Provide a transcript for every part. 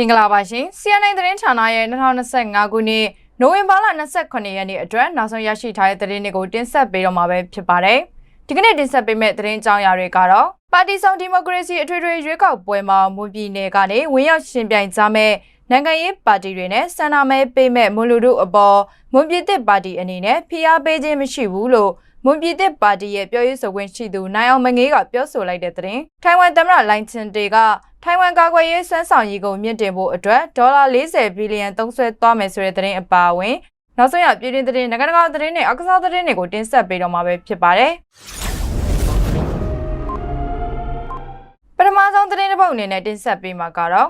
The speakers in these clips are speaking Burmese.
မင်္ဂလာပါရှင် CNN သတင်းဌာနရဲ့2025ခုနှစ်နိုဝင်ဘာလ28ရက်နေ့အတွက်နောက်ဆုံးရရှိထားတဲ့သတင်းတွေကိုတင်ဆက်ပေးတော့မှာပဲဖြစ်ပါတယ်။ဒီကနေ့တင်ဆက်ပေးမယ့်သတင်းကြောင်းရာတွေကတော့ပါတီဆောင်ဒီမိုကရေစီအထွေထွေရွေးကောက်ပွဲမှာမွန်ပြည်နယ်ကနေဝင်ရောက်ရှင်ပြိုင်ကြမဲ့နိုင်ငံရေးပါတီတွေနဲ့စန္ဒမဲပေးမဲ့မွန်လူတို့အပေါ်မွန်ပြည်သစ်ပါတီအနေနဲ့ဖိအားပေးခြင်းမရှိဘူးလို့ မွန်ပြည်သစ်ပါတီရဲ့ပြောရေးဆိုခွင့်ရှိသူနိုင်အောင်မငေးကပြောဆိုလိုက်တဲ့သတင်းထိုင်ဝမ်သမ္မတလိုင်ချင်တေကထိုင်ဝမ်ကာကွယ်ရေးစွမ်းဆောင်ရည်ကိုမြင့်တင်ဖို့အတွက်ဒေါ်လာ40ဘီလီယံသုံးစွဲသွားမယ်ဆိုတဲ့သတင်းအပါအဝင်နောက်ဆုံးရပြည်တွင်းသတင်းနိုင်ငံတကာသတင်းတွေအကစားသတင်းတွေကိုတင်ဆက်ပေးတော့မှာပဲဖြစ်ပါတယ်ပထမဆုံးသတင်းတစ်ပုဒ်အနေနဲ့တင်ဆက်ပေးမှာကတော့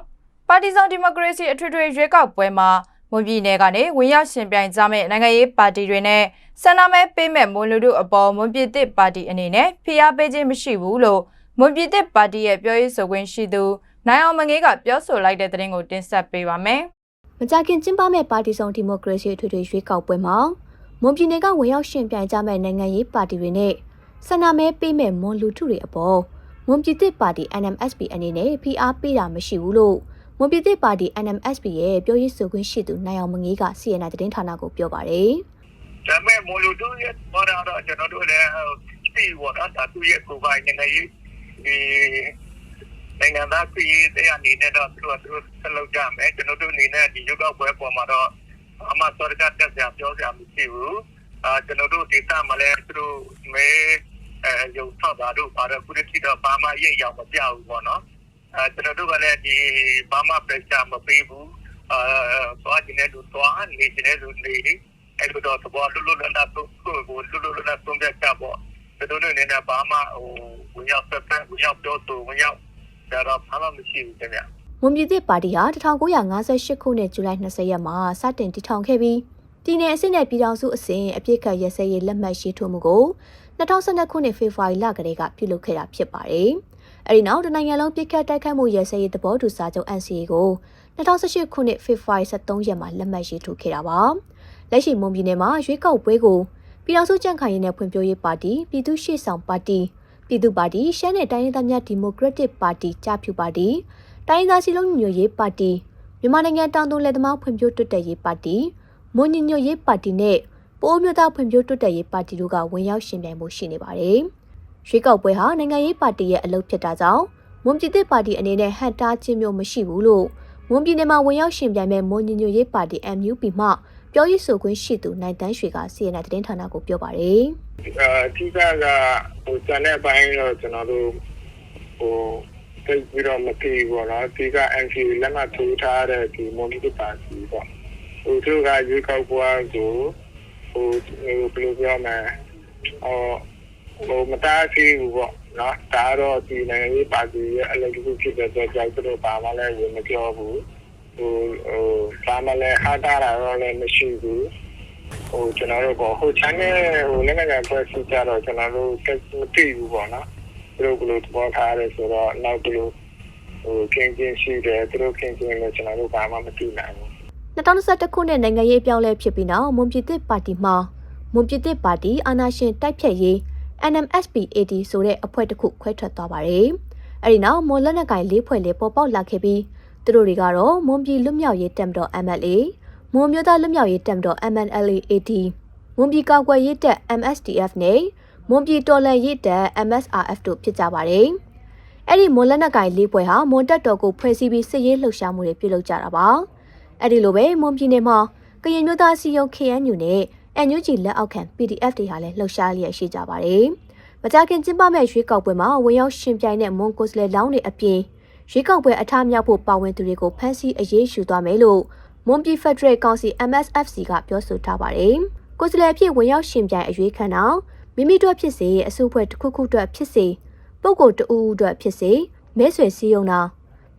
ပါတီဆောင်ဒီမိုကရေစီအထွေထွေရွေးကောက်ပွဲမှာ မွန်ပြည်နယ်ကနေဝင်ရောက်ရှင်ပြိုင်ကြမဲ့နိုင်ငံရေးပါတီတွေနဲ့ဆန္ဒမဲပေးမဲ့မွန်လူတို့အပေါ်မွန်ပြည်သစ်ပါတီအနေနဲ့ဖိအားပေးခြင်းမရှိဘူးလို့မွန်ပြည်သစ်ပါတီရဲ့ပြောရေးဆိုခွင့်ရှိသူနိုင်အောင်မငေးကပြောဆိုလိုက်တဲ့သတင်းကိုတင်ဆက်ပေးပါမယ်မကြခင်ကျင်းပမဲ့ပါတီဆောင်ဒီမိုကရေစီအထွေထွေရွေးကောက်ပွဲမှာမွန်ပြည်နယ်ကဝင်ရောက်ရှင်ပြိုင်ကြမဲ့နိုင်ငံရေးပါတီတွေနဲ့ဆန္ဒမဲပေးမဲ့မွန်လူထုတွေအပေါ်မွန်ပြည်သစ်ပါတီ NMSP အနေနဲ့ဖိအားပေးတာမရှိဘူးလို့ မွန်ပြည်သစ်ပါတီ NMSP ရဲ့ပြောရေးဆိုခွင့်ရှိသူနိုင်အောင်မငေးက CNN သတင်းဌာနကိုပြောပါတယ်ဒါပေမဲ့မိုလိုတို့ရဲ့ပေါ်လာတော့ကျွန်တော်တို့လည်းပြီးတော့ဒါသူရဲ့ကိုယ်ပိုင်နိုင်ငံရေးဒီနိုင်ငံသားပြည်တဲ့အနေနဲ့တော့သူတို့သူဆက်လုပ်ကြမယ်ကျွန်တော်တို့အနေနဲ့ဒီရုပ်ောက်ပွဲပေါ်မှာတော့အမစောရကတက်ကြပြောကြမရှိဘူးအာကျွန်တော်တို့ဒေသမှာလည်းသူတို့မဲအဲရုပ်ထောက်တာတို့ပါတော့ခုတည်းတော့ဘာမှရိပ်ရောက်မပြောက်ဘူးပေါ့နော်အဲ ကျွန်တော်တို့ကလည်းဒီဘာမှ pressure မပေးဘူးအာသွားခြင်းနဲ့သူသွားနေခြင်းနဲ့သူနေအဲ့လိုတော့ဘောလူလူလန်တာကိုကိုလူလူလန်တာသုံးပြချပေါ့ဘယ်လိုလဲနေပါမဟိုဝင်ရောက်ဆက်ဆက်ဝင်ရောက်ပြောဆိုဝင်ရောက်ဒါတော့ဘာမှမရှိဘူးခင်ဗျမွန်ပြည်သစ်ပါတီဟာ1958ခုနှစ်ဇူလိုင်20ရက်မှာစတင်တည်ထောင်ခဲ့ပြီးပြည်내အစစ်နဲ့ပြည်ထောင်စုအစဉ်အပြစ်ခတ်ရစဲရေးလက်မှတ်ရေးထိုးမှုကို2012ခုနှစ်ဖေဖော်ဝါရီလကတည်းကပြုလုပ်ခဲ့တာဖြစ်ပါတယ်။ အဲဒီနောက်တနိုင်ငံလုံးပြစ်ခတ်တိုက်ခိုက်မှုရစဲရေးသဘောတူစာချုပ် NCA ကို2018ခုနှစ်ဖေဖော်ဝါရီ23ရက်မှာလက်မှတ်ရေးထိုးခဲ့တာပါ။လက်ရှိမွန်ပြည်နယ်မှာရွေးကောက်ပွဲကိုပြည်ထောင်စုကြံ့ခိုင်ရေးနဲ့ဖွံ့ဖြိုးရေးပါတီပြည်သူ့ရှေ့ဆောင်ပါတီပြည်သူ့ပါတီရှမ်းနယ်တိုင်းရင်းသားများဒီမိုကရက်တစ်ပါတီကြားဖြူပါတီတိုင်းရင်းသားစီလုံးညွတ်ရေးပါတီမြန်မာနိုင်ငံတောင်သူလယ်သမားဖွံ့ဖြိုးတိုးတက်ရေးပါတီမွန်ညညွတ်ရေးပါတီနဲ့ပိုးမျိုးသားဖွံ့ဖြိုးတိုးတက်ရေးပါတီတို့ကဝင်ရောက်ရှင်ပြိုင်မှုရှိနေပါတယ်။ ရွေးကောက်ပွဲဟာနိုင်ငံရေးပါတီရဲ့အလုပ်ဖြစ်တာကြောင့်မွန်ပြည်သစ်ပါတီအနေနဲ့ဟန်တားခြင်းမျိုးမရှိဘူးလို့မွန်ပြည်နယ်မှာဝင်ရောက်ရှင်ပြိုင်မဲ့မွန်ညညွတ်ရေးပါတီ MUP မှပြောရေးဆိုခွင့်ရှိသူနိုင်တန်းရွှေက CNN သတင်းဌာနကိုပြောပါတယ်အာအဓိကကဟိုဇန်တဲ့ဘိုင်းတော့ကျွန်တော်တို့ဟိုတိတ်ပြီးတော့မပြေဘူးပေါ့နော်ဒီက NC လက်မှတ်ထိုးထားတဲ့ဒီမွန်ပြည်ပါတီပေါ့ဟိုသူကရွေးကောက်ပွဲကိုဟိုဘယ်လိုပြောမလဲဟို ဟိုမတားစီဘူးပေါ့နော်ဒါတော့ဒီနိုင်ငံရေးပါတီရဲ့အလုပ်တစ်ခုဖြစ်တဲ့အတွက်ကြောင့်သူတို့ဘာမှလည်းဝင်မပြောဘူးဟိုဟိုဘာမှလည်းဟာတာတော့လည်းမရှိဘူးဟိုကျွန်တော်တို့ပေါ့ဟို channel ဟိုလည်းငယ်ဖွဲ့စီကြတော့ကျွန်တော်တို့တက်မသိဘူးပေါ့နော်သူတို့ကလို့သဘောထားရဲဆိုတော့နောက်သူတို့ဟိုကင်းကင်းရှိတယ်သူတို့ကင်းကင်းလည်းကျွန်တော်တို့ဘာမှမသိနိုင်ဘူး2021ခုနှစ်နိုင်ငံရေးအပြောင်းလဲဖြစ်ပြီးနောက်မွန်ပြည်သစ်ပါတီမှမွန်ပြည်သစ်ပါတီအာဏာရှင်တိုက်ဖြတ်ရေး NMSP-AD ဆိုတဲ့အဖွဲ့တစ်ခုခွဲထွက်သွားပါတယ်။အဲဒီနောက်မွန်လက်နက်ကိုင်၄ဖွဲ့လေးပေါ်ပေါက်လာခဲ့ပြီးသူတို့တွေကတော့မွန်ပြည်လွတ်မြောက်ရေးတပ်မတော် MLA မွန်မျိုးသားလွတ်မြောက်ရေးတပ်မတော် MNLA-AD မွန်ပြည်ကာကွယ်ရေးတပ် MSDF နဲ့မွန်ပြည်တော်လှန်ရေးတပ် MSRF တို့ဖြစ်ကြပါတယ်။အဲ့ဒီမွန်လက်နက်ကိုင်၄ဖွဲ့ဟာမွန်တပ်တော်ကိုဖွဲ့စည်းပြီးစစ်ရေးလှုပ်ရှားမှုတွေပြုလုပ်ကြတာပါ။အဲ့ဒီလိုပဲမွန်ပြည်နယ်မှာကရင်မျိုးသားစီယုံ KNU နဲ့ NUG လက်အောက်ခံ PDF တွေဟာလည်းလှုပ်ရှားလျက်ရှိကြပါတယ်။မကြခင်ကျင်းပမဲ့ရွေးကောက်ပွဲမှာဝင်ရောက်ရှင်ပြိုင်တဲ့မွန်ကိုစလေလောင်းတွေအပြင်ရွေးကောက်ပွဲအထားမြောက်ဖို့ပါဝင်သူတွေကိုဖမ်းဆီးအရေးယူသွားမယ်လို့မွန်ပြည်ဖက်ဒရယ်ကောင်စီ MSFC ကပြောဆိုထားပါတယ်။ကိုစလေအဖြစ်ဝင်ရောက်ရှင်ပြိုင်အရွေးခံတော့မိမိတို့ဖြစ်စေအစုအဖွဲ့တစ်ခုခုအတွက်ဖြစ်စေပုဂ္ဂိုလ်တဦးဦးအတွက်ဖြစ်စေမဲဆွယ်စည်းရုံးတာ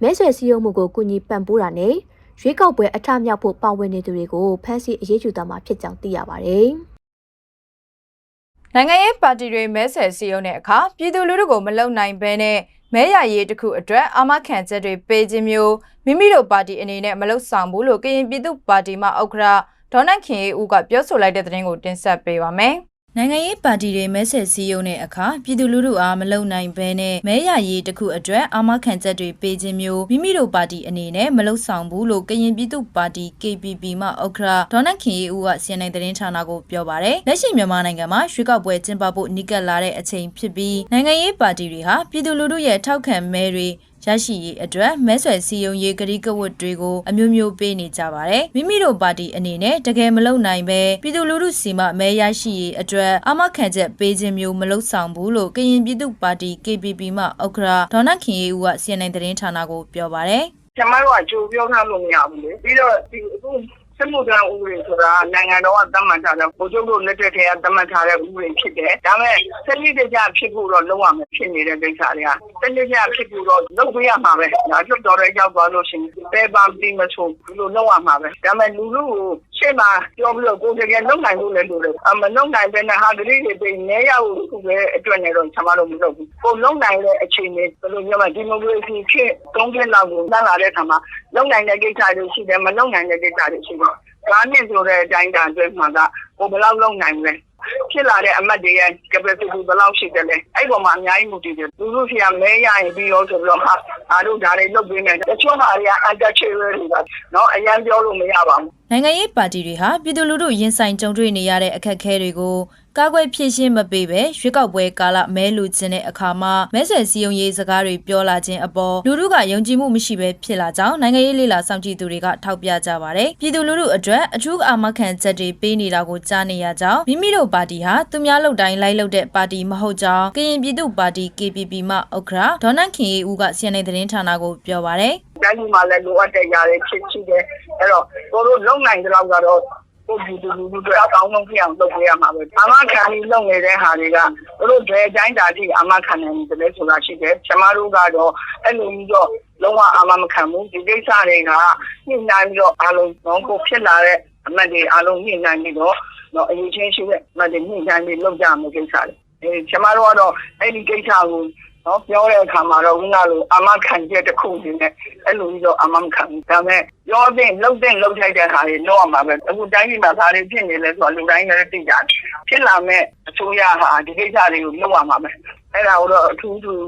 မဲဆွယ်စည်းရုံးမှုကိုကူညီပံ့ပိုးတာနဲ့ ရွေးကောက်ပွဲအထမြောက်ဖို့ပါဝင်နေသူတွေကိုဖမ်းဆီးအရေးယူသွားမှာဖြစ်ကြောင်းသိရပါတယ်။နိုင်ငံရေးပါတီတွေမဲဆယ်စည်းရုံးတဲ့အခါပြည်သူလူထုကိုမလုံနိုင်ဘဲနဲ့မဲရရေးတစ်ခုအတွက်အာမခံချက်တွေပေးခြင်းမျိုးမိမိတို့ပါတီအနေနဲ့မလုပ်ဆောင်ဘူးလို့ကရင်ပြည်သူ့ပါတီမှဥက္ကဋ္ဌဒေါ်နန့်ခင်အေးဦးကပြောဆိုလိုက်တဲ့သတင်းကိုတင်ဆက်ပေးပါမယ် နိုင်ငံရေးပါတီတွေမဲဆယ်စည်းရုံးတဲ့အခါပြည်သူလူထုအားမလုံနိုင်ဘဲနဲ့မဲရရေးတစ်ခုအတွက်အာမခံချက်တွေပေးခြင်းမျိုးမိမိတို့ပါတီအနေနဲ့မလုံဆောင်ဘူးလို့ကရင်ပြည်သူ့ပါတီ KPP မှဥက္ကရာဒေါ်နတ်ခင်ဦးကစီရင်သတင်းဌာနကိုပြောပါတယ်လက်ရှိမြန်မာနိုင်ငံမှာရွှေကောက်ပွဲကျင်းပဖို့နှိကပ်လာတဲ့အချိန်ဖြစ်ပြီးနိုင်ငံရေးပါတီတွေဟာပြည်သူလူထုရဲ့ထောက်ခံမဲတွေ ရရှိရေးအတွက်မဲဆွယ်စည်းရုံးရေးကတိကဝတ်တွေကိုအမျိုးမျိုးပေးနေကြပါတယ်။မိမိတို့ပါတီအနေနဲ့တကယ်မလုံနိုင်ပဲပြည်သူလူထုစီမမဲရရှိရေးအတွက်အမခံချက်ပေးခြင်းမျိုးမလုပ်ဆောင်ဘူးလို့ကရင်ပြည်သူ့ပါတီ KPP မှဥက္ကရာဒေါ်နတ်ခင်ရေးဦးကစီရင်သတင်းဌာနကိုပြောပါတယ်။ကျမတို့ကကြိုပြောထားလို့မရဘူးလေပြီးတော့ဒီအခု စမှုတန်းဥပဒေဆိုတာနိုင်ငံတော်ကသတ်မှတ်ထားတဲ့ဘိုလ်ချုပ်တို့လက်ထက်ကသတ်မှတ်ထားတဲ့ဥပဒေဖြစ်တယ်ဒါပေမဲ့စနစ်တကျဖြစ်ဖို့တော့လုံးဝမဖြစ်နေတဲ့ကိစ္စတွေကစနစ်တကျဖြစ်ဖို့တော့လုပ်ပေးရမှာပဲဒါကျွတ်တော်ရဲရောက်သွားလို့ရှိရင်ပဲပါပြီးမဆိုဒီလိုလုပ်ရမှာပဲဒါပေမဲ့လူလူကို ရှေ့မှာပြောပြီးတော့ကိုယ်တကယ်လုပ်နိုင်လို့လည်းလို့တယ်အမလုပ်နိုင်တဲ့ဟာတတိတွေပြင်နေရဖို့ခုပဲအတွက်နဲ့တော့ကျမတို့မလုပ်ဘူးကိုလုပ်နိုင်တဲ့အခြေအနေဘယ်လိုပြောမလဲဒီမိုကရေစီဖြစ်သုံးပြလောက်ကိုလမ်းလာတဲ့အခါမှာလုပ်နိုင်တဲ့ကိစ္စတွေရှိတယ်မလုပ်နိုင်တဲ့ကိစ္စတွေရှိတယ်ဒါနဲ့ဆိုတဲ့အတိုင်းတာအတွင်းမှာကကိုဘယ်လောက်လုပ်နိုင်လဲ ဖြစ်လာတဲ့အမတ်တွေရဲ့ capacity ဘယ်လောက်ရှိတယ်လဲအဲ့ပေါ်မှာအများကြီးမူတည်တယ်လူလူစီကမဲရရင်ပြီးရောဆိုပြီးတော့ဟာအားတို့ဒါတွေလုပ်ပေးမယ်တချို့ဟာတွေကအန်တက်ချေရတွေကနော်အရန်ပြောလို့မရပါဘူးနိုင်ငံရေးပါတီတွေဟာပြည်သူလူထုရင်ဆိုင်ကြုံတွေ့နေရတဲ့အခက်အခဲတွေကို ကာကွယ်ဖြည့်ရှင်းမပေးပဲရွေးကောက်ပွဲကာလမဲလူချင်းတဲ့အခါမှာမဲဆွယ်စည်းရုံးရေးစကားတွေပြောလာခြင်းအပေါ်လူထုကယုံကြည်မှုမရှိပဲဖြစ်လာကြောင်းနိုင်ငံရေးလေလာစောင့်ကြည့်သူတွေကထောက်ပြကြပါတယ်။ပြည်သူလူထုအတွက်အထူးအာမခံချက်တွေပေးနေတာကိုကြားနေရကြောင်းမိမိတို့ပါတီဟာသူများလုပ်တိုင်းလိုက်လုပ်တဲ့ပါတီမဟုတ်ကြောင်းကရင်ပြည်သူ့ပါတီ KPP မှဥက္ကရာဒေါ်နတ်ခင်ဦးက CNN သတင်းဌာနကိုပြောပါတယ်။တိုင်းပြည်မှာလည်းလိုအပ်တဲ့ຢာတွေဖြစ်ရှိတယ်အဲ့တော့တို့တို့လုံနိုင်တဲ့လောက်ကတော့ ကိုပြည်သူလူထုတွေအကောင်းဆုံးဖြစ်အောင်လုပ်ပေးရမှာပဲအမခံပြီးလုပ်နေတဲ့ဟာတွေကတို့တွေအတိုင်းတာတိအမခံနိုင်တယ်လေဆိုတာရှိတယ်ကျမတို့ကတော့အဲ့လိုမျိုးတော့လုံးဝအမမခံဘူးဒီကိစ္စတွေကညှိနှိုင်းပြီးတော့အားလုံးတော့ကိုဖြစ်လာတဲ့အမတ်တွေအားလုံးညှိနှိုင်းပြီးတော့တော့အရင်ချင်းရှိတဲ့အမတ်တွေညှိနှိုင်းပြီးလုပ်ကြမယ်ကိစ္စတွေအဲကျမတို့ကတော့အဲ့ဒီကိစ္စကို နော်ပြောတဲ့အခါမှာတော့ခုနလိုအမခံချက်တစ်ခုအနေနဲ့အဲ့လိုပြီးတော့အမမခံဘူးဒါပေမဲ့ပြောတဲ့လှုပ်တဲ့လှုပ်ထိုက်တဲ့ဟာတွေလုပ်ရမှာပဲအခုတိုင်းပြည်မှာဒါတွေဖြစ်နေလဲဆိုတော့လူတိုင်းလည်းသိကြတယ်ဖြစ်လာမဲ့အစိုးရဟာဒီကိစ္စတွေကိုလုပ်ရမှာပဲအဲ့ဒါကိုတော့အထူးထူး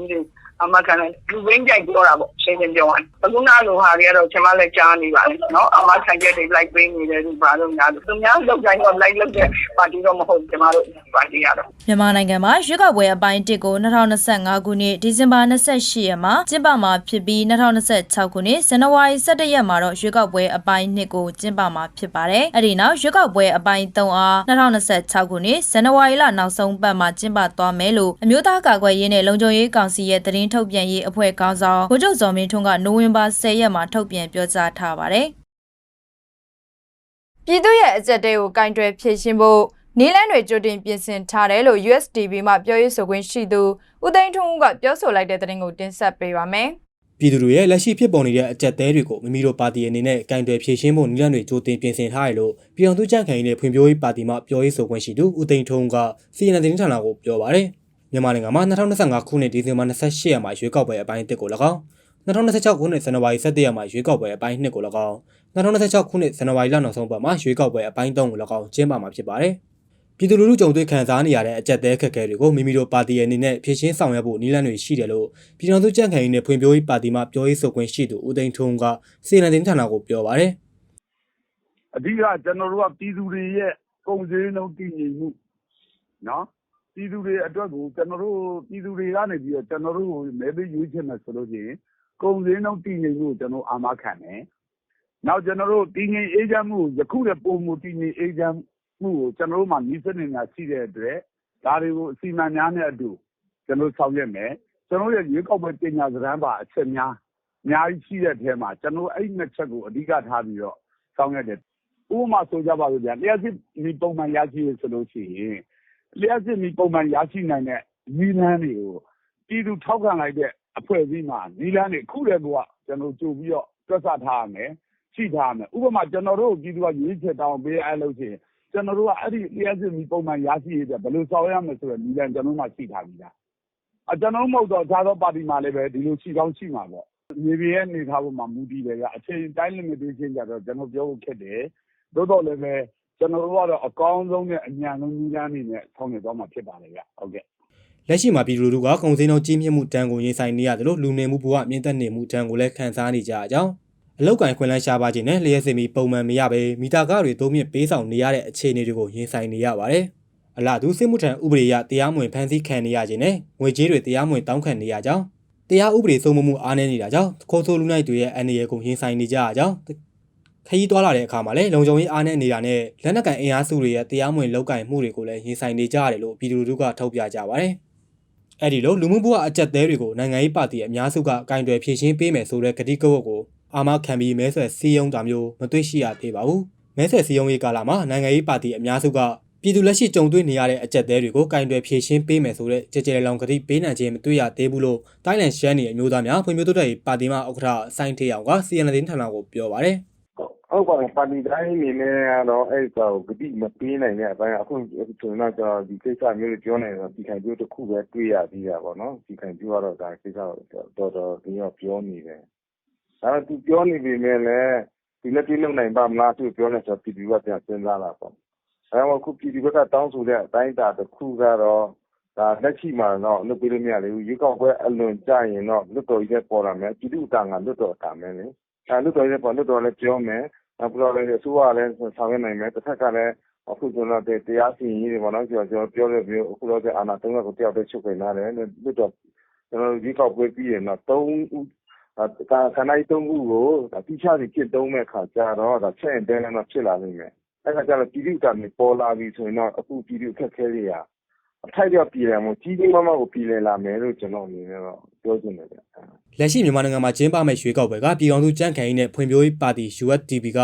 အမခံလူဝင်းကြိုက်ပြောတာပေါ့ရှင်းရှင်းပြောရင်အခုနလိုဟာတွေကတော့ကျွန်မလည်းကြားနေပါလေနော်အမခံချက်တွေလိုက်ပေးနေတယ်ဒီဘာလို့များလို့သူများလောက်တိုင်းတော့လိုက်လုပ်တဲ့ပါတီတော့မဟုတ်ကျွန်မတို့ပါတီရတော့မြန်မာနိုင်ငံမှာရွေးကောက်ပွဲအပိုင်း1ကို2025ခုနှစ်ဒီဇင်ဘာ28ရက်မှာကျင်းပမှာဖြစ်ပြီး2026ခုနှစ်ဇန်နဝါရီ17ရက်မှာတော့ရွေးကောက်ပွဲအပိုင်း2ကိုကျင်းပမှာဖြစ်ပါတယ်။အဲဒီနောက်ရွေးကောက်ပွဲအပိုင်း3အား2026ခုနှစ်ဇန်နဝါရီလနောက်ဆုံးပတ်မှာကျင်းပသွားမယ်လို့အမျိုးသားကာကွယ်ရေးနဲ့လုံခြုံရေးကောင်စီရဲ့သတင်းထုတ်ပြန်ရေးအဖွဲ့ခေါင်းဆောင်ဗိုလ်ချုပ်ဇော်မင်းထွန်းကနိုဝင်ဘာ10ရက်မှာထုတ်ပြန်ပြောကြားထားပါတယ်။ပြည်သူရဲ့အကြက်တဲကိုကင်တွယ်ဖြည့်ရှင်းဖို့နီလန်းတွေကြိုတင်ပြင်ဆင်ထားတယ်လို့ USDB မှပြောရေးဆိုခွင့်ရှိသူဦးသိန်းထွန်းဦးကပြောဆိုလိုက်တဲ့သတင်းကိုတင်ဆက်ပေးပါမယ်။ပြည်သူတွေရဲ့လက်ရှိဖြစ်ပေါ်နေတဲ့အကြက်တဲတွေကိုမိမိတို့ပါတီအနေနဲ့ကင်တွယ်ဖြည့်ရှင်းဖို့နည်းလမ်းတွေကြိုတင်ပြင်ဆင်ထားရလို့ပြည်အောင်စုကြံ့ခိုင်ရေးနဲ့ဖွံ့ဖြိုးရေးပါတီမှပြောရေးဆိုခွင့်ရှိသူဦးသိန်းထုံးကစီရင်သတင်းဌာနကိုပြောပါရယ် မြန်မာနိုင်ငံမှာ2025ခုနှစ်ဒီဇင်ဘာ28ရက်မှာရွေးကောက်ပွဲအပိုင်း1ကို၎င်း2026ခုနှစ်ဇန်နဝါရီ17ရက်မှာရွေးကောက်ပွဲအပိုင်း2ကို၎င်း2026ခုနှစ်ဇန်နဝါရီလနောက်ဆုံးပတ်မှာရွေးကောက်ပွဲအပိုင်း3ကို၎င်းကျင်းပမှာဖြစ်ပါတယ်ပြည်သူလူထုကြုံတွေ့ခံစားနေရတဲ့အကြက်တဲခက်ခဲတွေကိုမိမိတို့ပါတီရဲ့အနေနဲ့ဖြည့်ရှင်းဆောင်ရွက်ဖို့နည်းလမ်းတွေရှိတယ်လို့ပြည်ထောင်စုကြံ့ခိုင်ရေးနဲ့ဖွံ့ဖြိုးရေးပါတီမှပြောရေးဆိုခွင့်ရှိသူဦးသိန်းထွန်းကစီလန်တင်ဌာနကိုပြောပါရယ်အဓိကကျွန်တော်တို့ကပြည်သူတွေရဲ့ကုန်စည်နှုန်းတည်ငြိမ်မှုနော် ပြည်သူတွေအတွက်ကို ကျွန်တော်တို့ ပြည်သူတွေကနေပြီးတော့ ကျွန်တော်တို့ကို မဲပေးရွေးချယ်မယ်ဆိုလို့ရှိရင် ကုန်စည်နှုန်း တည်ငြိမ်မှုကို ကျွန်တော်အာမခံတယ်။နောက်ကျွန်တော်တို့တည်ငြိမ်အေးချမ်းမှုကို ယခုတည်းပုံမှုတည်ငြိမ်အေးချမ်းမှုကို ကျွန်တော်တို့မှာဤစနစ်များ ရှိတဲ့အတွက် ဒါတွေကို အစီအမံများနဲ့အတူ ကျွန်တော်ဆောင်ရွက်မယ်။ကျွန်တော်ရဲ့ ရွေးကောက်ပွဲတင်ညာစရန်ပါ အချက်များ အများကြီးရှိတဲ့အထဲမှာ ကျွန်တော်အဲ့ဒီနှစ်ချက်ကို အဓိကထားပြီးတော့ ဆောင်ရွက်တယ် ဥပမာ ဆိုကြပါစို့ဗျာ လျှက်စစ်မီပုံမှန်ရရှိရဆိုလို့ရှိရင် လျှက်စစ်မီပုံမှန်ရရှိနိုင်တဲ့နီလန်းတွေကိုပြည်သူထောက်ခံလိုက်တဲ့အဖွဲ့အစည်းမှာနီလန်းတွေခုတည်းကကျွန်တော်ကြိုပြီးတော့တွက်ဆထားရမယ်ရှိထားရမယ်ဥပမာကျွန်တော်တို့ပြည်သူကရွေးချယ်တောင်းပေးအဲ့လို့ရှိရင်ကျွန်တော်တို့ကအဲ့ဒီလျှက်စစ်မီပုံမှန်ရရှိရတဲ့ဘယ်လိုဆောင်ရမလဲဆိုတော့နီလန်းကျွန်တော်တို့မှရှိထားပြီလားအကျွန်တော်မဟုတ်တော့ခြားသောပါတီမှာလည်းပဲဒီလိုရှိကောင်းရှိမှာပေါ့မြေပြင်ရဲ့အနေထားပေါ်မှာမူတည်တယ်ကအချိန်တိုင်း limitation ကြတော့ကျွန်တော်ပြောဖို့ခက်တယ်သို့တော်လည်းပဲ ကျကျွန်တော်တို့ကတော့အကောင်းဆုံးနဲ့အညံဆုံးနည်းလမ်းတွေနဲ့ဆောင်ရွက်သွားမှာဖြစ်ပါတယ်ဗျဟုတ်ကဲ့လက်ရှိမှာပြည်သူလူထုကကုန်စည်နှုန်းကြီးမြင့်မှုတန်းကိုရင်ဆိုင်နေရတယ်လို့လူနေမှုဘဝမြင့်တက်နေမှုတန်းကိုလည်းခံစားနေကြအကြောင်းအလောက်ကင်ခွင့်လန်းရှားပါခြင်းနဲ့လျှက်စစ်မီပုံမှန်မရဘဲမိသားကားတွေတိုးမြင့်ပေးဆောင်နေရတဲ့အခြေအနေတွေကိုရင်ဆိုင်နေရပါတယ်။အလားတူစစ်မှုထမ်းဥပဒေအရတရားမဝင်ဖမ်းဆီးခံနေရခြင်းနဲ့ငွေကြေးတွေတရားမဝင်တောင်းခံနေရကြောင်းတရားဥပဒေစိုးမိုးမှုအားနည်းနေတာကြောင့်ခိုးဆိုးလူနိုင်တွေရဲ့အန္တရာယ်ကိုရင်ဆိုင်နေကြရကြောင်း ခရီးသွားလာတဲ့အခါမှာလည်းလုံခြုံရေးအားနည်းနေတာနဲ့လက်နက်ကန်အင်အားစုတွေရဲ့တရားမဝင်လောက်ကင်မှုတွေကိုလည်းရင်ဆိုင်နေကြရတယ်လို့ပြည်သူလူထုကထောက်ပြကြပါတယ်။အဲ့ဒီလိုလူမှုဘဝအကြက်သေးတွေကိုနိုင်ငံရေးပါတီအများစုကကင်တွယ်ဖြည့်ရှင်းပေးမယ်ဆိုတဲ့ကတိကဝတ်ကိုအာမခံပြီးမဲဆွယ်စီယုံတာမျိုးမတွေ့ရှိရသေးပါဘူး။မဲဆွယ်စီယုံရေးကာလမှာနိုင်ငံရေးပါတီအများစုကပြည်သူလက်ရှိကြုံတွေ့နေရတဲ့အကြက်သေးတွေကိုကင်တွယ်ဖြည့်ရှင်းပေးမယ်ဆိုတဲ့ကြကြဲလောင်ကတိပေးနိုင်ခြင်းမတွေ့ရသေးဘူးလို့တိုင်းလန်ရှမ်းနေအမျိုးသားများဖွံ့ဖြိုးတိုးတက်ရေးပါတီမှဥက္ကဋ္ဌစိုင်းထေအောင်က CNN သတင်းဌာနကိုပြောပါတယ်။ ဟုတ်ပါတယ်ပါတီတိုင်းအနေနဲ့ကတော့အဲ့ဒါကိုဂတိမပေးနိုင်တဲ့အပိုင်းအခုဆိုရင်တော့ကျွန်တော်ဒီကိစ္စမျိုးတွေပြောနေတော့ဒီခံပြတစ်ခုပဲတွေ့ရသေးတာပေါ့နော်ဒီခံပြကတော့ဒါကိစ္စတော့တော်တော်ဒီရောပြောနေတယ်ဒါပေမဲ့သူပြောနေပြီမဲ့လည်းဒီလက်ပြလုံနိုင်ပါမလားသူပြောနေဆိုပြည်သူကပြန်စဉ်းစားလာပေါ့အဲတော့အခုပြည်သူဘက်ကတောင်းဆိုတဲ့အတိုင်းအတာတစ်ခုကတော့ဒါလက်ရှိမှာတော့လုပ်ပေးလို့မရသေးဘူးရေကောက်ပွဲအလွန်ကြရင်တော့လွတ်တော်ကြီးပေါ်လာမယ်ပြည်သူ့တာငါလွတ်တော်တာမယ်လေအဲလွတ်တော်ကြီးပေါ်လွတ်တော်လည်းပြောမယ် နောက်ပြီးတော့လည်းအစိုးရလည်းဆောင်ရွက်နိုင်မယ်တစ်ခါကလည်းအခုကျွန်တော်တို့တရားစီရင်ရေးတွေပေါ့နော်ကျွန်တော်ပြောရပြီးအခုတော့အာဏာသုံးရပ်ကိုတယောက်တည်းချုပ်ခင်လာတယ်လွတ်တော်ကျွန်တော်ဒီကောက်ပွဲပြီးရင်တော့၃ဦးဒါခဏကြီး၃ခုကိုတိကျစီဖြစ်တုံးမဲ့ခါကျတော့ဒါချက်ရင်တဲလည်းတော့ဖြစ်လာနိုင်မယ်အဲ့ခါကျတော့ပြည်သူ့တာမျိုးပေါ်လာပြီဆိုရင်တော့အခုပြည်သူအခက်ခဲတွေအထိုက်တော့ပြည်တယ်မို့ကြီးကြီးမားမားကိုပြည်လည်လာမယ်လို့ကျွန်တော်အနေနဲ့တော့ပြောချင်တယ်ဗျ လက်ရှိမြန်မာနိုင်ငံမှာကျင်းပမဲ့ရွေးကောက်ပွဲကပြည်အောင်စုကြံ့ခိုင်ရေးနဲ့ဖွံ့ဖြိုးရေးပါတီ USDP က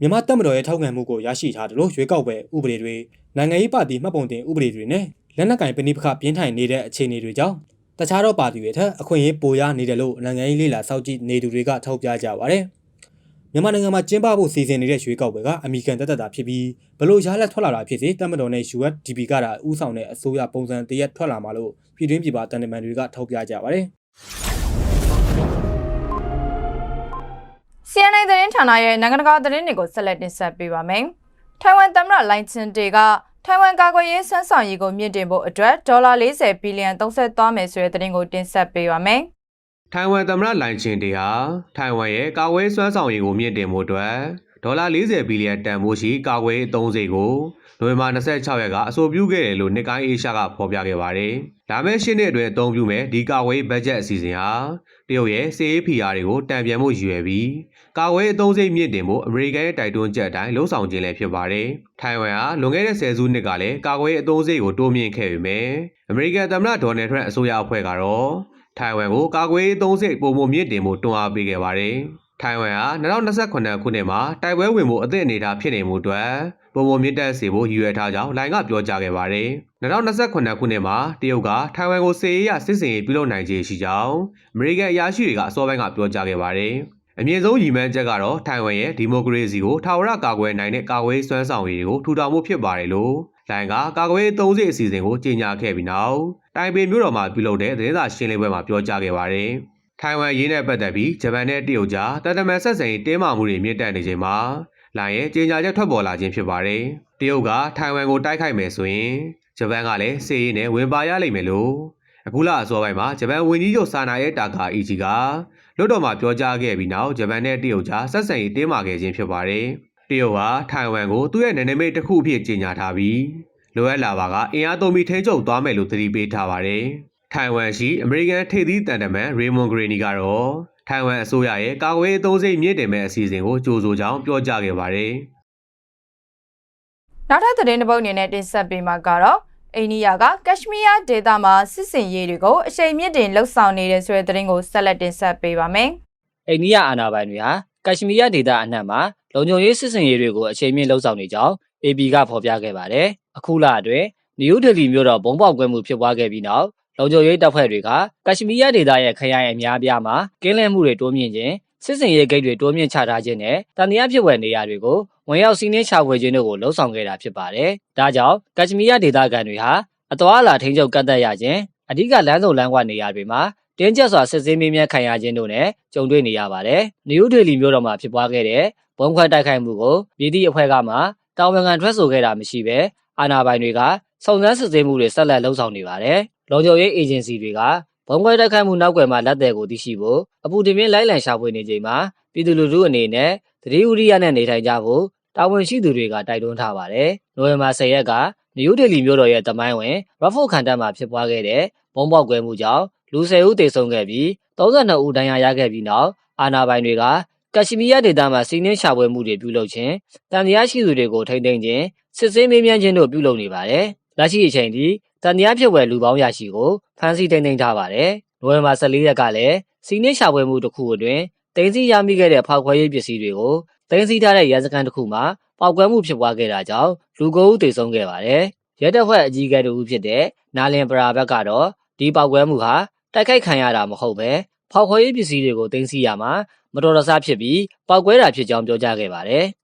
မြန်မာတပ်မတော်ရဲ့ထောက်ခံမှုကိုရရှိထားတယ်လို့ရွေးကောက်ပွဲဥပဒေတွေနိုင်ငံရေးပါတီမှတ်ပုံတင်ဥပဒေတွေနဲ့လက်နက်ကင်ပဏိပခပြင်းထိုင်နေတဲ့အခြေအနေတွေကြောင့်တခြားသောပါတီတွေထက်အခွင့်အရေးပိုရနေတယ်လို့နိုင်ငံရေးလေးလာစောင့်ကြည့်နေသူတွေကထောက်ပြကြပါတယ်။မြန်မာနိုင်ငံမှာကျင်းပဖို့စီစဉ်နေတဲ့ရွေးကောက်ပွဲကအမေရိကန်တပ်တပ်တာဖြစ်ပြီးဘလို့ရလက်ထွက်လာတာဖြစ်စေတပ်မတော်နဲ့ USDP ကတာဥဆောင်တဲ့အစိုးရပုံစံတရက်ထွက်လာမှာလို့ပြည်တွင်းပြည်ပတန်တမန်တွေကထောက်ပြကြပါတယ်။ CNN သတင်းဌာနရဲ့နိုင်ငံတကာသတင်းတွေကိုဆက်လက်တင်ဆက်ပေးပါမယ်။ထိုင်ဝမ်သမ္မတလိုင်ချင်တေကထိုင်ဝမ်ကာကွယ်ရေးစမ်းဆောင်ရည်ကိုမြင့်တင်ဖို့အတွက်ဒေါ်လာ40ဘီလီယံသုံးဆက်သွားမယ်ဆိုတဲ့သတင်းကိုတင်ဆက်ပေးပါမယ်။ထိုင်ဝမ်သမ္မတလိုင်ချင်တေဟာထိုင်ဝမ်ရဲ့ကာကွယ်စွမ်းဆောင်ရည်ကိုမြင့်တင်မှုအတွက်ဒေါ်လာ40ဘီလီယံတန်ဖိုးရှိကာကွယ်အသုံးစရိတ်ကိုနိုဝင်ဘာ26ရက်ကအဆိုပြုခဲ့တယ်လို့နှစ်ကိုင်းအေရှားကဖော်ပြခဲ့ပါတယ်။ဒါမဲ့ရှင်းတဲ့အတွက်အသုံးပြုမဲ့ဒီကာကွယ်ဘတ်ဂျက်အစီအစဉ်ဟာတရုတ်ရဲ့စီအေးဖီအာတွေကိုတံပြန်မှုရည်ရွယ်ပြီး ကာကွယ်အသုံးစရိတ်မြင့်တင်ဖို့အမေရိကန်ရဲ့တိုက်တွန်းချက်အတိုင်းလှုံ့ဆော်ခြင်းလည်းဖြစ်ပါတယ်။ထိုင်ဝမ်ဟာလွန်ခဲ့တဲ့ဆယ်စုနှစ်ကလည်းကာကွယ်အသုံးစရိတ်ကိုတိုးမြင့်ခဲ့ပေမဲ့အမေရိကန်သမ္မတဒေါ်နယ်ထရန့်အစိုးရအဖွဲ့ကတော့ထိုင်ဝမ်ကိုကာကွယ်အသုံးစရိတ်ပုံမှုမြင့်တင်ဖို့တွန်းအားပေးခဲ့ပါတယ်။ထိုင်ဝမ်ဟာ2028ခုနှစ်မှာတိုက်ပွဲဝင်မှုအသင့်အနေအထားဖြစ်နေမှုအတွက်ပုံပုံမြင့်တက်စေဖို့ရည်ရွယ်ထားကြောင်းလိုင်ကပြောကြားခဲ့ပါတယ်။2028ခုနှစ်မှာတရုတ်ကထိုင်ဝမ်ကိုစေရေးရစစ်စင်ရေးပြုလုပ်နိုင်ခြေရှိကြောင်းအမေရိကန်အရာရှိတွေကအစောပိုင်းကပြောကြားခဲ့ပါတယ်။ အမြင့်ဆုံးရည်မှန်းချက်ကတော့ထိုင်ဝမ်ရဲ့ဒီမိုကရေစီကိုထာဝရကာကွယ်နိုင်တဲ့ကာကွယ်စွမ်းဆောင်ရည်တွေကိုထူထောင်မှုဖြစ်ပါတယ်လို့လိုင်ကကာကွယ်သုံးစိအစီအစဉ်ကိုကြေညာခဲ့ပြီးနောက်တိုင်ပင်မြို့တော်မှာပြုလုပ်တဲ့သတင်းစာရှင်းလင်းပွဲမှာပြောကြားခဲ့ပါတယ်။ထိုင်ဝမ်ရေးနဲ့ပတ်သက်ပြီးဂျပန်နဲ့တရုတ်ကြားတန်တမန်ဆက်ဆံရေးတင်းမာမှုတွေမြင့်တက်နေချိန်မှာလိုင်ရဲ့ကြေညာချက်ထွက်ပေါ်လာခြင်းဖြစ်ပါတယ်။တရုတ်ကထိုင်ဝမ်ကိုတိုက်ခိုက်မယ်ဆိုရင်ဂျပန်ကလည်းစေရေးနဲ့ဝင်ပါရလိမ့်မယ်လို့အခုလအစောပိုင်းမှာဂျပန်ဝန်ကြီးချုပ်ဆာနာရဲ့တာကာအီဂျီက လွတ်တော်မှာပြောကြားခဲ့ပြီးနောက်ဂျပန်နဲ့တရုတ်ကြားဆက်ဆံရေးတင်းမာခဲ့ခြင်းဖြစ်ပါတယ်။တရုတ်ကထိုင်ဝမ်ကိုသူ့ရဲ့နယ်နိမိတ်တစ်ခုအဖြစ်ကြေညာထားပြီးလိုအပ်လာပါကအင်အားသုံးပြီးထိန်းချုပ်သွားမယ်လို့သတိပေးထားပါတယ်။ထိုင်ဝမ်ရှိအမေရိကန်ထိပ်သီးတန်တမန်ရေမွန်ဂရီနီကတော့ထိုင်ဝမ်အစိုးရရဲ့ကာကွယ်အသုံးစိတ်မြင့်တင်မဲ့အစီအစဉ်ကိုကြိုးဆိုကြောင်းပြောကြားခဲ့ပါတယ်။နောက်ထပ်သတင်းတစ်ပုဒ်အနေနဲ့တင်ဆက်ပေးမှာကတော့ အိန္ဒိယကကက်ရှမီးယားဒေသမှာစစ်စင်ရေးတွေကိုအရှိန်မြင့်တင်လှုပ်ဆောင်နေတဲ့ဆိုတဲ့သတင်းကိုဆက်လက်တင်ဆက်ပေးပါမယ်။အိန္ဒိယအာဏာပိုင်တွေဟာကက်ရှမီးယားဒေသအနှံ့မှာလုံခြုံရေးစစ်စင်ရေးတွေကိုအချိန်မြင့်လှုပ်ဆောင်နေကြောင်း AP ကဖော်ပြခဲ့ပါတယ်။အခုလအတွင်းနယူးဒေလီမြို့တော်ဘုံပေါက်ကွဲမှုဖြစ်ပွားခဲ့ပြီးနောက်လုံခြုံရေးတပ်ဖွဲ့တွေကကက်ရှမီးယားဒေသရဲ့ခရိုင်အများအပြားမှာကင်းလည်မှုတွေတိုးမြင့်ခြင်း စစ်စင်ရေးဂိတ်တွေတိုးမြင့်ချထားခြင်းနဲ့တန်တရားဖြစ်ဝယ်နေရာတွေကိုဝင်ရောက်စီးနင်းချဖွေခြင်းတို့ကိုလှုံ့ဆော်ခဲ့တာဖြစ်ပါတယ်။ဒါကြောင့်ကက်ရှမီးယားဒေသခံတွေဟာအသွာအလာထိန်းချုပ်ကန့်သက်ရခြင်းအဓိကလမ်းစုံလမ်းကွာနေရာတွေမှာတင်းကျပ်စွာစစ်ဆေးမေးမြန်းခံရခြင်းတို့နဲ့ကြုံတွေ့နေရပါတယ်။နယူးဒေလီမြို့တော်မှာဖြစ်ပွားခဲ့တဲ့ဘုံခွဲတိုက်ခိုက်မှုကိုပြည်သည့်အဖွဲ့ကမှတတာဝန်ခံထွက်ဆိုခဲ့တာမရှိဘဲအာဏာပိုင်တွေကစုံစမ်းစစ်ဆေးမှုတွေဆက်လက်လှုပ်ဆောင်နေပါတယ်။လုံခြုံရေးအေဂျင်စီတွေက ဘုံခွဲတိုက်ခိုက်မှုနောက်ွယ်မှာလက်သည်ကိုသိရှိဖို့အပူတင်ပြင်းလိုက်လံရှာဖွေနေချိန်မှာပြည်သူလူထုအနေနဲ့သတိဝိရိယနဲ့နေထိုင်ကြဖို့တာဝန်ရှိသူတွေကတိုက်တွန်းထားပါတယ်။နိုဝင်ဘာ10ရက်ကနယူးဒေလီမြို့တော်ရဲ့တမိုင်းဝင်ရဖို့ခန်တက်မှာဖြစ်ပွားခဲ့တဲ့ဘုံပေါက်ကွဲမှုကြောင့်လူ10ဦးသေဆုံးခဲ့ပြီး32ဦးဒဏ်ရာရခဲ့ပြီးနောက်အာဏာပိုင်တွေကကက်ရှမီးယားဒေသမှာစီးနှင်းရှာဖွေမှုတွေပြုလုပ်ခြင်းတန်တရားရှိသူတွေကိုထိန်းသိမ်းခြင်းစစ်ဆေးမေးမြန်းခြင်းတို့ပြုလုပ်နေပါတယ်။လက်ရှိအချိန်ထိ တန်တရားဖြစ်ဝယ်လူပေါင်းရရှိကိုဖမ်းဆီးထိန်းသိမ်းထားပါတယ်။နိုဝင်ဘာ14ရက်ကလည်းစီးနှင်းရှာဖွေမှုတစ်ခုအတွင်းတင်းစီရမိခဲ့တဲ့ဖောက်ခွဲရေးပစ္စည်းတွေကိုတင်းစီထားတဲ့ရဲစခန်းတစ်ခုမှာပောက်ကွဲမှုဖြစ်ပွားခဲ့တာကြောင့်လူကိုယ်ဦးသေဆုံးခဲ့ပါတယ်။ရဲတပ်ဖွဲ့အကြီးအကဲတို့ဖြစ်တဲ့နာလင်ပရာဘက်ကတော့ဒီပောက်ကွဲမှုဟာတိုက်ခိုက်ခံရတာမဟုတ်ပဲဖောက်ခွဲရေးပစ္စည်းတွေကိုတင်းစီရမှာမတော်တဆဖြစ်ပြီးပောက်ကွဲတာဖြစ်ကြောင်းပြောကြားခဲ့ပါတယ်။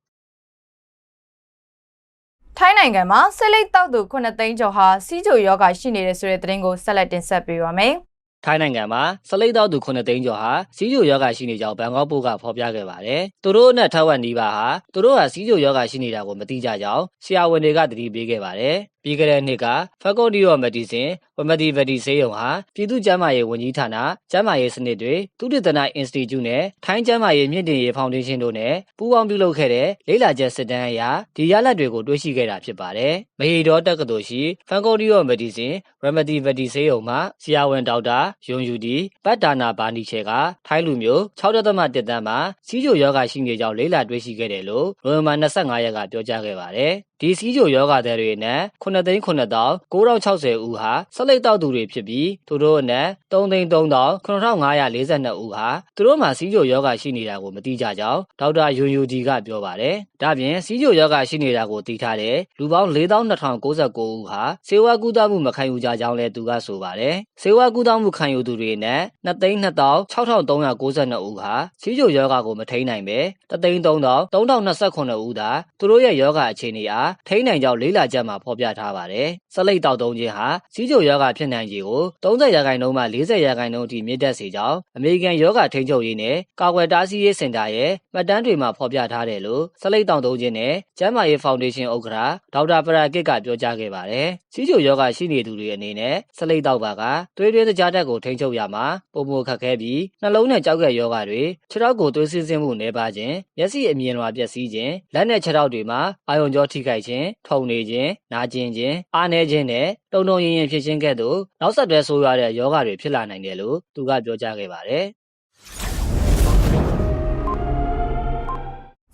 ထိုင်းနိုင်ငံမှာဆဲလိတ်တောက်သူ9သိန်းကျော်ဟာစီးချိုယောဂရှိနေတဲ့ဆိုတဲ့သတင်းကိုဆက်လက်တင်ဆက်ပေးပါမယ်။ထိုင်းနိုင်ငံမှာဆလိတ်တော်သူ9သိန်းကျော်ဟာစီးချိုယောဂရှိနေကြောင်းဘန်ကောက်ပို့ကဖော်ပြခဲ့ပါတယ်။သူတို့အနက်ထက်ဝက်နီးပါးဟာသူတို့ဟာစီးချိုယောဂရှိနေတာကိုမသိကြကြောင်းဆရာဝန်တွေကသတိပေးခဲ့ပါတယ်။ ပြီးခဲ့တဲ့နှစ်က Faculty of Medicine ဝမတီဗတီဆေးရုံဟာပြည်သူ့ကျန်းမာရေးဝန်ကြီးဌာနကျန်းမာရေးစနစ်တွေသုတေသန Institute နဲ့ထိုင်းကျန်းမာရေးမြင့်တင်ရေးဖောင်ဒေးရှင်းတို့နဲ့ပူးပေါင်းပြုလုပ်ခဲ့တဲ့လေ့လာချက်စစ်တမ်းအရဒီရလဒ်တွေကိုတွေ့ရှိခဲ့တာဖြစ်ပါတယ်။မဟီဒေါတက္ကသိုလ်ရှိ Faculty of Medicine ဝမတီဗတီဆေးရုံမှာဆရာဝန်ဒေါက်တာယွန်ယူဒီဘတ်ဒါနာဘာနီချေကထိုင်းလူမျိုး6.1တန်းမှာစီးချိုယောဂရှိနေကြောင်းလေ့လာတွေ့ရှိခဲ့တယ်လို့နိုဝင်ဘာ25ရက်ကပြောကြားခဲ့ပါတယ်။ဒီစီးချိုယောဂတဲ့တွေနဲ့9သိန်း9တောင်9060ဦးဟာဆက်လက်တောက်သူတွေဖြစ်ပြီးသူတို့အနက်3သိန်း3တောင်9542ဦးဟာသူတို့မှာစီးချိုယောဂရှိနေတာကိုမသိကြကြောင်းဒေါက်တာယွန်ယူဒီကပြောပါတယ်။ဒါပြင်စီးချိုယောဂရှိနေတာကိုသိထားတဲ့လူပေါင်း4299ဦးဟာစေဝါကူးသမှုမခံယူကြကြောင်းလည်းသူကဆိုပါတယ်။စေဝါကူးသမှုခံယူသူတွေနဲ့2သိန်း2တောင်6392ဦးဟာစီးချိုယောဂကိုမထိန်းနိုင်ပဲ3သိန်း3တောင်3029ဦးသာသူတို့ရဲ့ယောဂအခြေအနေအားထိန်းနိုင်ကြောင်းလေးလာချက်မှာဖော်ပြထားပါတယ်။ဆက်လက်တောက်သုံးခြင်းဟာစီးချိုယောဂဖြစ်နိုင်ခြေကို30ရာခိုင်နှုန်းမှ40ရာခိုင်နှုန်းအထိမြင့်တက်စေကြောင်းအမေရိကန်ယောဂထိန်းချုပ်ရေးနဲ့ကာကွယ်တားဆီးရေးစင်တာရဲ့မှတ်တမ်းတွေမှာဖော်ပြထားတယ်လို့ဆက်လက်တောက်သုံးခြင်းနဲ့ကျန်းမာရေးဖောင်ဒေးရှင်းဥက္ကဋ္ဌဒေါက်တာပရာကစ်ကပြောကြားခဲ့ပါတယ်။စီးချိုယောဂရှိနေသူတွေအနေနဲ့ဆက်လက်တောက်ပါကသွေးတွင်းသကြားဓာတ်ကိုထိန်းချုပ်ရမှာပုံမခက်ခဲပြီးနှလုံးနဲ့ကြောက်ကက်ယောဂတွေခြေထောက်ကိုသွေးဆင်းဆင်းမှုနှဲပါခြင်းမျက်စိအမြင်လွှာပျက်စီးခြင်းလက်နဲ့ခြေထောက်တွေမှာအာယုံကြောထိခိုက်ခြင်းထုံနေခြင်းနာကျင်ခြင်းအားနည်းခြင်းနဲ့တုံတုံရင်ရင်ဖြစ်ခြင်းကဲ့သို့နောက်ဆက်တွဲဆိုးရတဲ့ယောဂတွေဖြစ်လာနိုင်တယ်လို့သူကပြောကြားခဲ့ပါတယ်။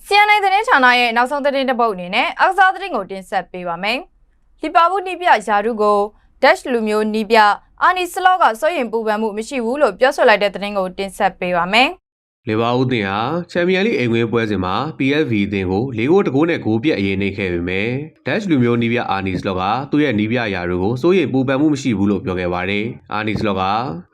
CNN သတင်းဌာနရဲ့နောက်ဆုံးသတင်းတစ်ပုဒ်အနေနဲ့အောက်စားသတင်းကိုတင်ဆက်ပေးပါမယ်။လီပါဘူးနီးပြယာရုကို Dash လူမျိုးနီးပြအာနီစလော့ကစိုးရင်ပူပန်မှုမရှိဘူးလို့ပြောဆိုလိုက်တဲ့သတင်းကိုတင်ဆက်ပေးပါမယ်။ လီဗာပူးတင်ဟာချန်ပီယံလိအိမ်ဝင်ပွဲစဉ်မှာ PSV အသင်းကို၄ဂိုးတကိုးနဲ့ဂိုးပြတ်အရေးနှိပ်ခဲ့ပေမဲ့ Dash လူမျိုးနီးပြအာနီစလော့ကသူ့ရဲ့နီးပြယာတို့ကိုစိုးရိမ်ပူပန်မှုမရှိဘူးလို့ပြောခဲ့ပါတယ်။အာနီစလော့က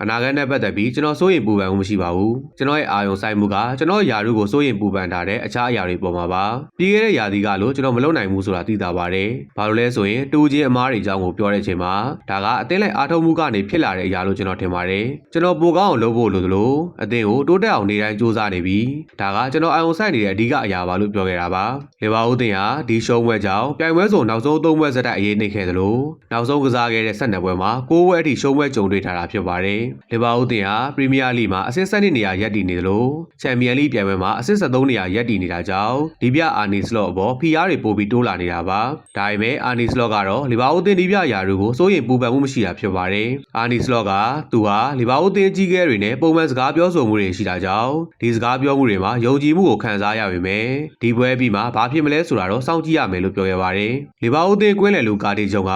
အနာဂတ်နဲ့ပတ်သက်ပြီးကျွန်တော်စိုးရိမ်ပူပန်မှုမရှိပါဘူး။ကျွန်တော်ရဲ့အာရုံစိုက်မှုကကျွန်တော်ယာတို့ကိုစိုးရိမ်ပူပန်ထားတဲ့အခြားအရာတွေပေါ်မှာပါ။ပြီးခဲ့တဲ့ယာတီကလို့ကျွန်တော်မလုပ်နိုင်ဘူးဆိုတာသိတာပါတယ်။ဘာလို့လဲဆိုရင်တူချင်းအမားတွေအကြောင်းကိုပြောတဲ့အချိန်မှာဒါကအသင်းလိုက်အားထုတ်မှုကနေဖြစ်လာတဲ့အရာလို့ကျွန်တော်ထင်ပါတယ်။ကျွန်တော်ပိုကောင်းအောင်လုပ်ဖို့လိုသလိုအသင်းကိုတိုးတက်အောင်နေတိုင်းစူးစမ်းနေပြီးဒါကကျွန်တော်အာရုံစိုက်နေတဲ့အဓိကအရာပါလို့ပြောခဲ့တာပါ။လီဗာပူးတင်ဟာဒီရှုံးပွဲကြောင့်ပြိုင်ပွဲစုံနောက်ဆုံးသုံးပွဲစတိုက်အရေးနှိပ်ခဲ့သလိုနောက်ဆုံးကစားခဲ့တဲ့၁၂ပွဲမှာ၉ပွဲအထိရှုံးပွဲကြုံတွေ့ထားတာဖြစ်ပါတယ်။လီဗာပူးတင်ဟာပရီးမီးယားလိမှာအဆင့်၁၂နေရာရပ်တည်နေသလိုချန်ပီယံလိပြိုင်ပွဲမှာအဆင့်၁၃နေရာရပ်တည်နေတာကြောင့်ဒီပြအာနီစလော့အပေါ်ဖိအားတွေပိုပြီးတိုးလာနေတာပါ။ဒါပေမဲ့အာနီစလော့ကတော့လီဗာပူးတင်ဒီပြယာတို့ကိုစိုးရိမ်ပူပန်မှုမရှိတာဖြစ်ပါတယ်။အာနီစလော့ကသူဟာလီဗာပူးတင်ကြီးကဲတွေနဲ့ပုံမှန်စကားပြောဆိုမှုတွေရှိတာကြောင့်ဒီစကားပြောမှုတွေမှာယုံကြည်မှုကိုခံစားရပေမဲ့ဒီပွဲပြီးမှဘာဖြစ်မလဲဆိုတာတော့စောင့်ကြည့်ရမယ်လို့ပြောခဲ့ပါတယ်။လီဗာပူးတင်ကွင်းလယ်လူကာတီဂျုံက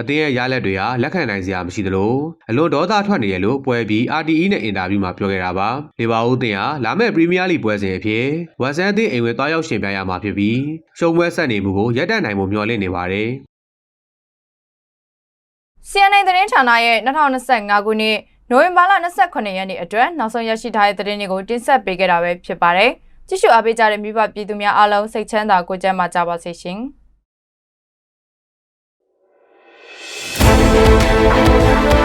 အသင်းရဲ့ရလက်တွေဟာလက်ခံနိုင်စရာမရှိသလိုအလွန်ဒေါသထွက်နေရလို့ပွဲပြီး RTE နဲ့အင်တာဗျူးမှာပြောခဲ့တာပါ။လီဗာပူးတင်ဟာလာမယ့်ပရီးမီးယားလိပွဲစဉ်အဖြစ်ဝက်ဆန်အသင်းအိမ်ဝယ်သွားရောက်ရှင်ပြိုင်ရမှာဖြစ်ပြီးရှုံးပွဲဆက်နေမှုကိုရပ်တန့်နိုင်မှုမျှော်လင့်နေပါတယ်။ CNN သတင်းဌာနရဲ့2025ခုနှစ် နိုဝင်ဘာလ29ရက်နေ့အတွက်နောက်ဆုံးရရှိထားတဲ့သတင်းတွေကိုတင်ဆက်ပေးခဲ့တာပဲဖြစ်ပါတယ်။ကြည့်ရှုအားပေးကြတဲ့မိဘပြည်သူများအားလုံးစိတ်ချမ်းသာကိုယ်ကျန်းမာကြပါစေရှင်။